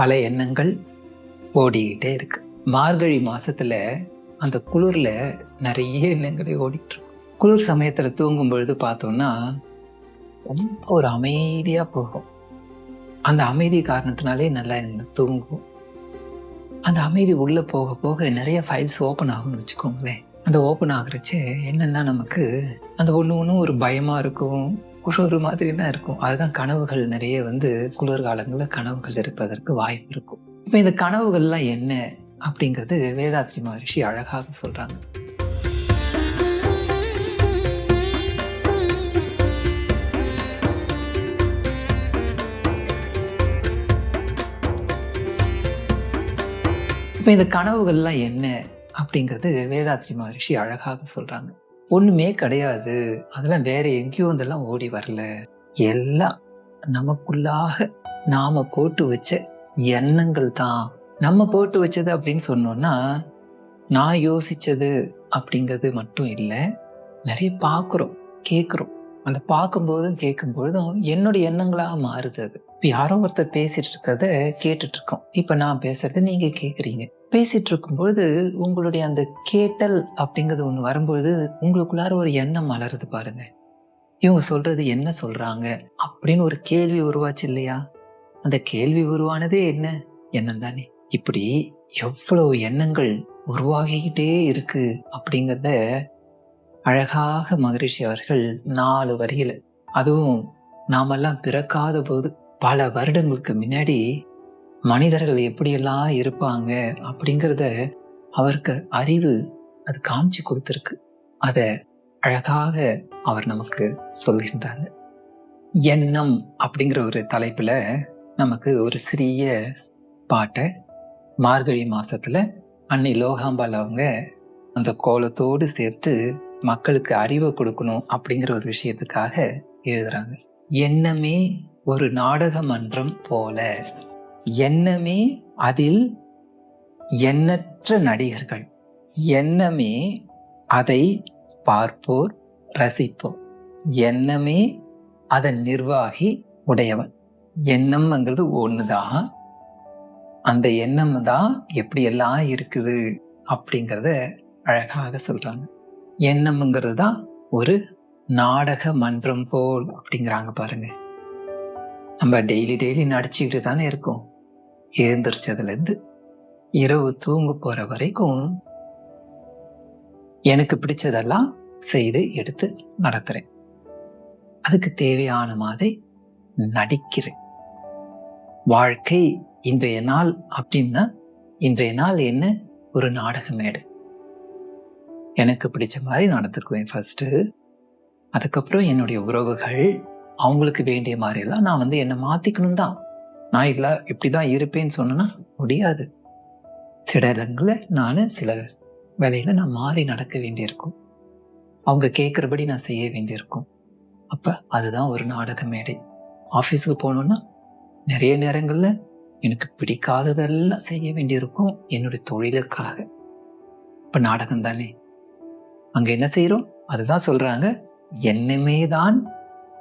பல எண்ணங்கள் ஓடிக்கிட்டே இருக்கு. மார்கழி மாசத்துல அந்த குளிர்ல நிறைய எண்ணங்களே ஓடிட்டு இருக்கும் குளிர் சமயத்துல தூங்கும் பொழுது பார்த்தோம்னா ரொம்ப ஒரு அமைதியா போகும். அந்த அமைதி காரணத்தினாலே நல்லா தூங்கும். அந்த அமைதி உள்ள போக போக நிறைய ஃபைல்ஸ் ஓப்பன் ஆகும்னு வச்சுக்கோங்களேன். அந்த ஓப்பன் ஆகுறச்சு என்னென்னா நமக்கு அந்த ஒன்று ஒன்றும் ஒரு பயமாக இருக்கும். ஒரு ஒரு மாதிரினா இருக்கும். அதுதான் கனவுகள் நிறைய வந்து குளிர்காலங்களில் கனவுகள் இருப்பதற்கு வாய்ப்பு இருக்கும். இப்போ இந்த கனவுகள்லாம் என்ன அப்படிங்கிறது வேதாத்ரி மகரிஷி அழகாக சொல்றாங்க. இப்போ இந்த கனவுகள்லாம் என்ன அப்படிங்கிறது வேதாத்ரி மகரிஷி அழகாக சொல்றாங்க. ஒண்ணுமே கிடையாது. அதெல்லாம் வேற எங்கேயும் இதெல்லாம் ஓடி வரல. எல்லாம் நமக்குள்ளாக நாம போட்டு வச்ச எண்ணங்கள் தான். நம்ம போட்டு வச்சது அப்படின்னு சொன்னோம்னா நான் யோசிச்சது அப்படிங்கிறது மட்டும் இல்லை. நிறைய பார்க்குறோம் கேட்குறோம் அந்த பார்க்கும்போதும் கேட்கும்பொழுதும் என்னுடைய எண்ணங்களாக மாறுது அது. இப்போ யாரோ ஒருத்தர் பேசிட்டு இருக்கிறத கேட்டுட்டு இருக்கோம். இப்போ நான் பேசுறத நீங்கள் கேட்குறீங்க பேசிட்டு இருக்கும்பொழுது உங்களுடைய அந்த கேட்டல் அப்படிங்கிறது ஒன்று வரும்பொழுது உங்களுக்குள்ளார ஒரு எண்ணம் மலருது பாருங்க. இவங்க சொல்றது என்ன சொல்றாங்க அப்படின்னு ஒரு கேள்வி உருவாச்சு இல்லையா? அந்த கேள்வி உருவானதே என்ன? எண்ணம் தானே இப்படி எவ்வளவு எண்ணங்கள் உருவாகிக்கிட்டே இருக்கு அப்படிங்கிறத அழகாக மகரிஷி அவர்கள் நாலு வரியில அதுவும் நாமெல்லாம் பிறக்காத போது பல வருடங்களுக்கு முன்னாடி மனிதர்கள் எப்படியெல்லாம் இருப்பாங்க அப்படிங்கிறத அவருக்கு அறிவு அது காமிச்சு கொடுத்துருக்கு. அதை அழகாக அவர் நமக்கு சொல்கின்றாங்க. எண்ணம் அப்படிங்கிற ஒரு தலைப்பில் நமக்கு ஒரு சிறிய பாட்டை மார்கழி மாதத்தில் அன்னை லோகாம்பால் அவங்க அந்த கோலத்தோடு சேர்த்து மக்களுக்கு அறிவை கொடுக்கணும் அப்படிங்கிற ஒரு விஷயத்துக்காக எழுதுறாங்க. எண்ணமே ஒரு நாடக மன்றம் போல. எண்ணமே அதில் எண்ணற்ற நடிகர்கள். எண்ணமே அதை பார்ப்போர் ரசிப்போர். எண்ணமே அதன் நிர்வாகி உடையவன். எண்ணம்ங்கிறது ஒண்ணுதான் அந்த எண்ணம் தான் எப்படியெல்லாம் இருக்குது அப்படிங்கிறத அழகாக சொல்கிறாங்க எண்ணம்ங்கிறது தான் ஒரு நாடக மன்றம் போல் அப்படிங்கிறாங்க பாருங்க. நம்ம டெய்லி டெய்லி நடிச்சுக்கிட்டு தானே இருக்கோம். எழுந்திரிச்சதுலேருந்து இரவு தூங்க போகிற வரைக்கும் எனக்கு பிடிச்சதெல்லாம் செய்து எடுத்து நடத்துகிறேன் அதுக்கு தேவையான மாதிரி நடிக்கிறேன். வாழ்க்கை இன்றைய நாள் அப்படின்னா இன்றைய நாள் என்ன? ஒரு நாடகமேடு. எனக்கு பிடிச்ச மாதிரி நடந்துக்குவேன் ஃபஸ்ட்டு அதுக்கப்புறம் என்னுடைய உறவுகள் அவங்களுக்கு வேண்டிய மாதிரியெல்லாம் நான் வந்து என்னை மாற்றிக்கணும் தான் நான் இல்லை இப்படிதான் இருப்பேன்னு சொன்னேன்னா முடியாது. சில இடங்களில் நான் சில வேலையில் நான் மாறி நடக்க வேண்டியிருக்கும். அவங்க கேட்குறபடி நான் செய்ய வேண்டியிருக்கும். அப்போ அதுதான் ஒரு நாடக மேடை. ஆஃபீஸுக்கு போகணுன்னா நிறைய நேரங்களில் எனக்கு பிடிக்காததெல்லாம் செய்ய வேண்டியிருக்கும் என்னுடைய தொழிலுக்காக. இப்போ நாடகம் தானே. அங்கே என்ன செய்கிறோம் அதுதான் சொல்கிறாங்க என்னமே தான்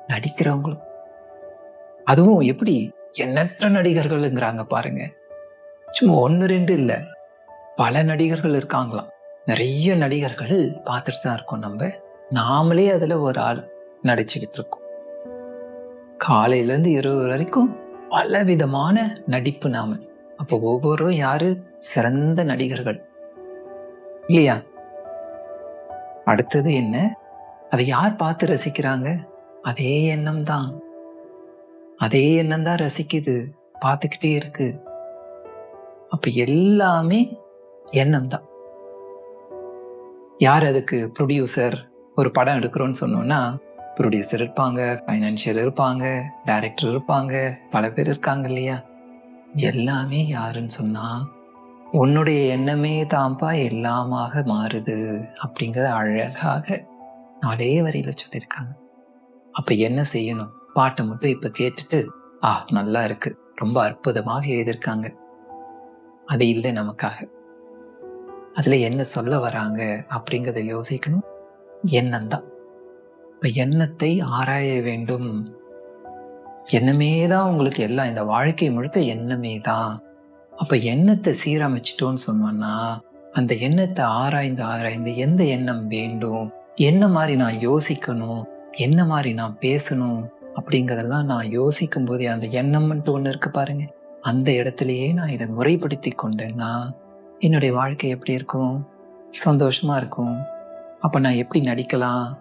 நடிக்கிறவங்களும். அதுவும் எப்படி எண்ணற்ற நடிகர்கள்ங்கிறாங்க பாருங்க. சும்மா ஒன்று ரெண்டு இல்லை. பல நடிகர்கள் இருக்காங்களாம். நிறைய நடிகர்கள் பார்த்துட்டு தான் இருக்கோம் நம்ம. நாமளே அதில் ஒரு ஆள் நடிச்சுக்கிட்டு இருக்கோம். காலையிலேருந்து இரவு வரைக்கும் பல விதமான நடிப்பு நாம. அப்போ ஒவ்வொருவரும் யாரு? சிறந்த நடிகர்கள். இல்லையா? அடுத்தது என்ன? அதை யார் பார்த்து ரசிக்கிறாங்க? அதே எண்ணம் தான். அதே எண்ணம் தான் ரசிக்குது. பார்த்துக்கிட்டே இருக்கு. அப்ப எல்லாமே எண்ணம் தான். யார் அதுக்கு ப்ரொடியூசர் ஒரு படம் எடுக்கிறோன்னு சொன்னோம்னா ப்ரொடியூசர் இருப்பாங்க ஃபைனான்சியல் இருப்பாங்க டைரக்டர் இருப்பாங்க பல பேர் இருக்காங்க இல்லையா? எல்லாமே யாருன்னு சொன்னா உன்னுடைய எண்ணமே தான்ப்பா எல்லாமாக மாறுது அப்படிங்கிறத அழகாக நாளே வரியில சொல்லியிருக்காங்க. அப்ப என்ன செய்யணும்? பாட்டை மட்டும் இப்ப கேட்டுட்டு ஆ நல்லா இருக்கு. ரொம்ப அற்புதமாக எழுதியிருக்காங்க. அது இல்லை நமக்காக. அதுல என்ன சொல்ல வராங்க? அப்படிங்கிறத யோசிக்கணும். எண்ணம் தான். இப்ப எண்ணத்தை ஆராய வேண்டும். எண்ணமே தான் உங்களுக்கு எல்லாம். இந்த வாழ்க்கை முழுக்க எண்ணமே தான். அப்ப எண்ணத்தை சீரமைச்சிட்டோன்னு சொன்னோன்னா அந்த எண்ணத்தை ஆராய்ந்து ஆராய்ந்து எந்த எண்ணம் வேண்டும்? என்ன மாதிரி நான் யோசிக்கணும்? என்ன மாதிரி நான் பேசணும்? அப்படிங்கிறதெல்லாம் நான் யோசிக்கும் போதே அந்த எண்ணம்ன்ட்டு ஒன்று இருக்கு பாருங்க. அந்த இடத்துலயே நான் இதை முறைப்படுத்தி கொண்டேன்னா என்னுடைய வாழ்க்கை எப்படி இருக்கும்? சந்தோஷமா இருக்கும். அப்போ நான் எப்படி நடிக்கலாம்?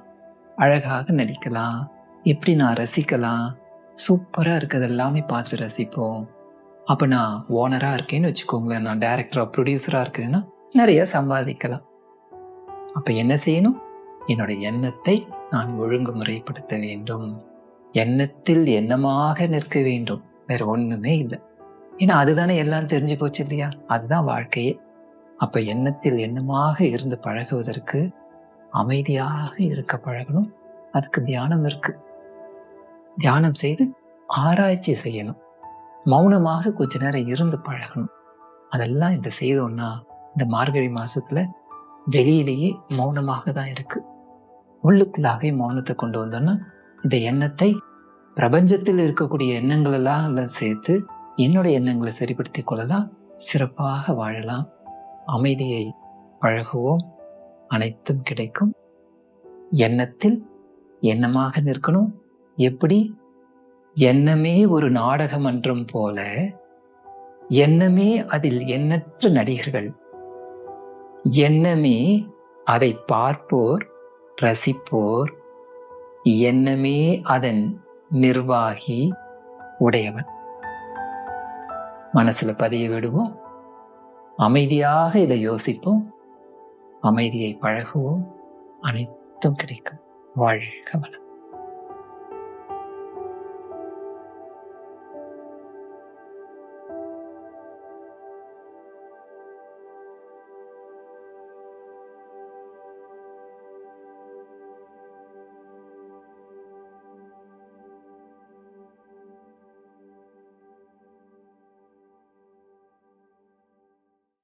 அழகாக நடிக்கலாம். எப்படி நான் ரசிக்கலாம்? சூப்பராக இருக்கிறது எல்லாமே பார்த்து ரசிப்போம். அப்போ நான் ஓனராக இருக்கேன்னு வச்சுக்கோங்களேன். நான் டைரக்டரா ப்ரொடியூசராக இருக்கிறேன்னா நிறைய சம்பாதிக்கலாம். அப்போ என்ன செய்யணும்? என்னோட எண்ணத்தை நான் ஒழுங்குமுறைப்படுத்த வேண்டும். எண்ணத்தில் எண்ணமாக நிற்க வேண்டும். வேற ஒண்ணுமே இல்லை. ஏன்னா அதுதானே எல்லாம் தெரிஞ்சு போச்சு இல்லையா? அதுதான் வாழ்க்கையே. அப்ப எண்ணத்தில் எண்ணமாக இருந்து பழகுவதற்கு அமைதியாக இருக்க பழகணும். அதுக்கு தியானம் இருக்கு. தியானம் செய்து ஆராய்ச்சி செய்யணும். மௌனமாக கொஞ்ச நேரம் இருந்து பழகணும். அதெல்லாம் இந்த செய்தோம்னா இந்த மார்கழி மாசத்துல வெளியிலேயே மௌனமாக தான் இருக்கு. உள்ளுக்குள்ளாக மௌனத்தை கொண்டு வந்தோம்னா இந்த எண்ணத்தை பிரபஞ்சத்தில் இருக்கக்கூடிய எண்ணங்கள் எல்லாம் சேர்த்து என்னுடைய எண்ணங்களை சரிப்படுத்திக் கொள்ளலாம் சிறப்பாக வாழலாம். அமைதியை பழகுவோம். அனைத்தும் கிடைக்கும். எண்ணத்தில் எண்ணமாக நிற்கணும். எப்படி? எண்ணமே ஒரு நாடக மன்றம் போல எண்ணமே அதில் எண்ணற்ற நடிகர்கள். எண்ணமே அதை பார்ப்போர் ரசிப்போர். எண்ணமே அதன் நிர்வாகி உடையவன். மனசுல பதிய விடுவோம். அமைதியாக இதை யோசிப்போம். அமைதியை பழகுவோம். அனைத்தும் கிடைக்கும். வாழ்க வளம்.